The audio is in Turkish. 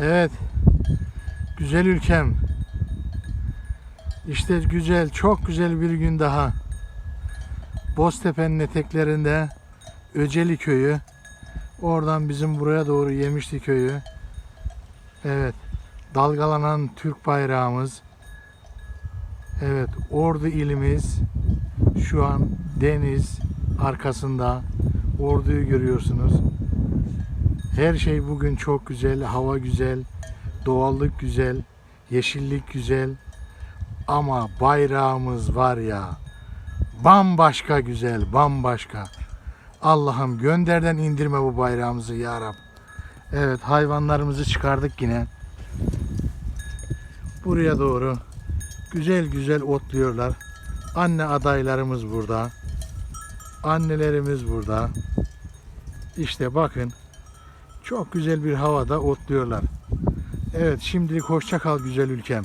Evet. Güzel ülkem. İşte güzel, çok güzel bir gün daha. Boztepe'nin eteklerinde Öceli köyü. Oradan bizim buraya doğru Yemişli köyü. Evet. Dalgalanan Türk bayrağımız. Evet, Ordu ilimiz şu an deniz arkasında. Orduyu görüyorsunuz. Her şey bugün çok güzel, hava güzel, doğallık güzel, yeşillik güzel. Ama bayrağımız var ya, bambaşka güzel, bambaşka. Allah'ım gönderden indirme bu bayrağımızı ya Rab. Evet hayvanlarımızı çıkardık yine. Buraya doğru güzel güzel otluyorlar. Anne adaylarımız burada. Annelerimiz burada. İşte bakın çok güzel bir havada otluyorlar. Evet şimdilik hoşça kal güzel ülkem.